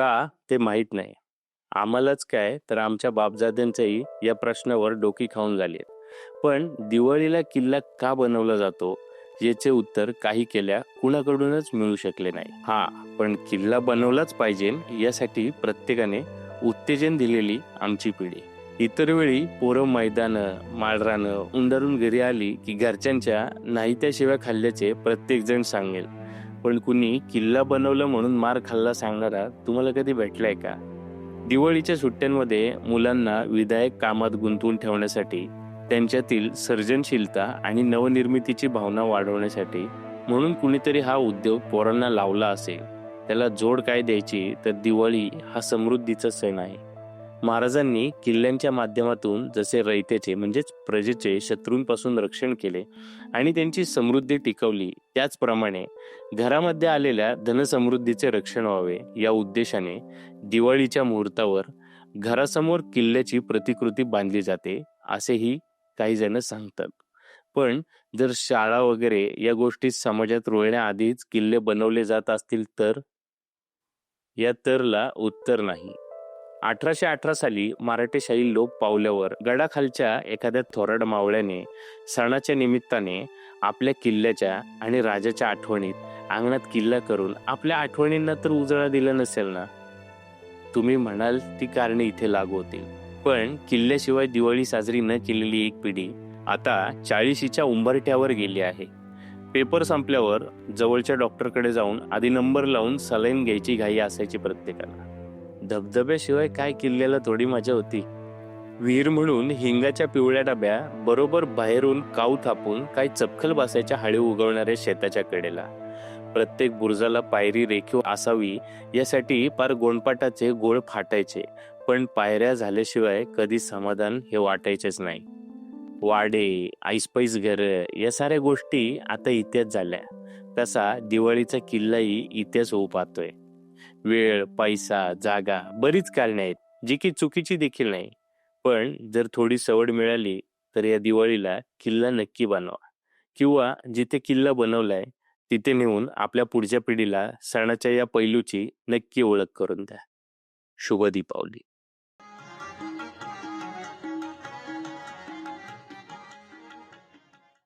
का ते माहीत नाही. आम्हालाच काय तर आमच्या बापजाद्यांचंही या प्रश्नावर डोकी खाऊन झाली पण दिवाळीला किल्ला का बनवला जातो? याचे उत्तर काही केल्या कुणाकडूनच मिळू शकले नाही. हा पण किल्ला बनवलाच पाहिजे यासाठी प्रत्येकाने उत्तेजन दिलेली आमची पिढी. इतर वेळी पोरं मैदानं माळरानं उंडारून घरी आली की घरच्यांच्या नाही त्याशिवाय खाल्ल्याचे प्रत्येक जण सांगेल. पण कुणी किल्ला बनवलं म्हणून मार खाल्ला सांगणारा तुम्हाला कधी भेटलाय का? दिवाळीच्या सुट्ट्यांमध्ये मुलांना विधायक कामात गुंतवून ठेवण्यासाठी त्यांच्यातील सर्जनशीलता आणि नवनिर्मितीची भावना वाढवण्यासाठी म्हणून कुणीतरी हा उद्योग पोरांना लावला असेल. त्याला जोड काय द्यायची? तर दिवाळी हा समृद्धीचा सण आहे. महाराजांनी किल्ल्यांच्या माध्यमातून जसे रयतेचे म्हणजेच प्रजेचे शत्रूंपासून रक्षण केले आणि त्यांची समृद्धी टिकवली. त्याचप्रमाणे घरामध्ये आलेल्या धनसमृद्धीचे रक्षण व्हावे या उद्देशाने दिवाळीच्या मुहूर्तावर घरासमोर किल्ल्याची प्रतिकृती बांधली जाते असेही काही जण सांगतात. पण जर शाळा वगैरे या गोष्टी समाजात रोळण्याआधीच किल्ले बनवले जात असतील तर? या तरला उत्तर नाही. अठराशे अठरा साली मराठेशाही लोप पावल्यावर गडाखालच्या एखाद्या थोराड मावळ्याने सणाच्या निमित्ताने आपल्या किल्ल्याच्या आणि राजाच्या आठवणीत अंगणात किल्ला करून आपल्या आठवणींना तर उजळा दिला नसेल ना? तुम्ही म्हणाल ती कारणे इथे लागू होतील. पण किल्ल्याशिवाय दिवाळी साजरी न केलेली एक पिढी आता चाळीशीच्या उंबरठ्यावर गेली आहे. पेपर संपल्यावर जवळच्या डॉक्टरकडे जाऊन आधी नंबर लावून सलाईन घ्यायची घाई असायची प्रत्येकाला. धबधब्याशिवाय काय किल्ल्याला थोडी मजा होती. विहीर म्हणून हिंगाच्या पिवळ्या डब्या बरोबर बाहेरून काऊ थापून काही चपखल बसायच्या हाळी उगवणाऱ्या शेताच्या कडेला. प्रत्येक बुरजाला पायरी रेखीव असावी यासाठी पार गोंडपाटाचे गोळ फाटायचे पण पायऱ्या झाल्याशिवाय कधी समाधान हे वाटायचेच नाही. वाडे आईसपाईस घर या साऱ्या गोष्टी आता इतिहास झाल्या. तसा दिवाळीचा किल्लाही इतिहास होऊ पाहतोय. वेळ पैसा जागा बरीच कारणे आहेत जी की चुकीची देखील नाही. पण जर थोडी सवड मिळाली तर या दिवाळीला किल्ला नक्की बनवा. किंवा जिथे किल्ला बनवलाय तिथे नेऊन आपल्या पुढच्या पिढीला सणाच्या या पैलूची नक्की ओळख करून द्या. शुभ दीपावली.